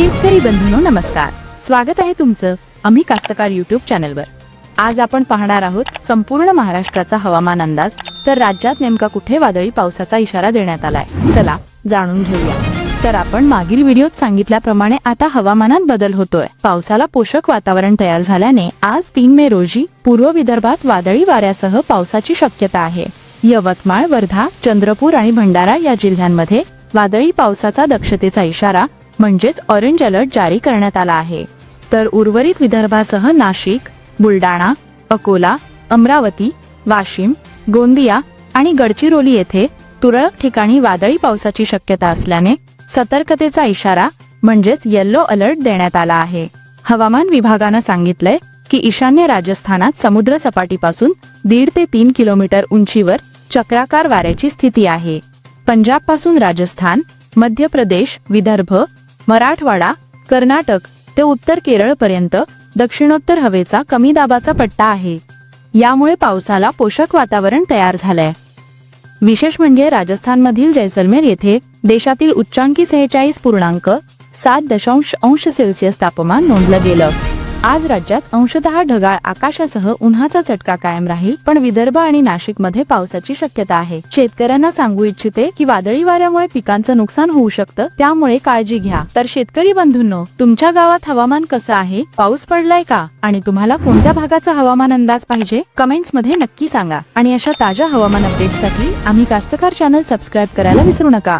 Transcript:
शेतकरी बंधूंनो नमस्कार. स्वागत आहे तुमचं आम्ही कास्तकार युट्यूब चॅनलवर आज आपण पाहणार आहोत संपूर्ण महाराष्ट्राचा हवामान अंदाज तर राज्यात नेमका कुठे वादळी पावसाचा इशारा देण्यात आलाय? चला जाणून घेऊया. तर आपण मागील व्हिडिओत सांगितल्याप्रमाणे आता हवामानात बदल होतोय. पावसाला पोषक वातावरण तयार झाल्याने आज तीन मे रोजी पूर्व विदर्भात वादळी वाऱ्यासह पावसाची शक्यता आहे. यवतमाळ वर्धा चंद्रपूर आणि भंडारा या जिल्ह्यांमध्ये वादळी पावसाचा दक्षतेचा इशारा म्हणजेच ऑरेंज अलर्ट जारी करण्यात आला आहे. तर उर्वरित विदर्भासह नाशिक बुलडाणा अकोला अमरावती वाशिम गोंदिया आणि गडचिरोली येथे तुरळक ठिकाणी वादळी पावसाची शक्यता असल्याने सतर्कतेचा इशारा म्हणजेच येल्लो अलर्ट देण्यात आला आहे. हवामान विभागानं सांगितलंय की ईशान्य राजस्थानात समुद्र सपाटीपासून दीड ते तीन किलोमीटर उंचीवर चक्राकार वाऱ्याची स्थिती आहे. पंजाबपासून राजस्थान मध्य प्रदेश विदर्भ मराठवाडा कर्नाटक ते उत्तर केरळ पर्यंत दक्षिणोत्तर हवेचा कमी दाबाचा पट्टा आहे. यामुळे पावसाला पोषक वातावरण तयार झालंय. विशेष म्हणजे राजस्थानमधील जैसलमेर येथे देशातील उच्चांकी सेहेचाळीस पूर्णांक सात दशांश अंश सेल्सिअस तापमान नोंदलं गेलं. आज राज्यात अंशतः ढगाळ आकाशासह उन्हाचा चटका कायम राहील पण विदर्भ आणि नाशिकमध्ये पावसाची शक्यता आहे. शेतकऱ्यांना सांगू इच्छिते की वादळी वाऱ्यामुळे पिकांचं नुकसान होऊ शकतं त्यामुळे काळजी घ्या. तर शेतकरी बंधूंनो तुमच्या गावात हवामान कसं आहे? पाऊस पडलाय का? आणि तुम्हाला कोणत्या भागाचा हवामान अंदाज पाहिजे? कमेंट्समध्ये नक्की सांगा. आणि अशा ताज्या हवामान अपडेटसाठी आम्ही कास्तकार चॅनल सबस्क्राईब करायला विसरू नका.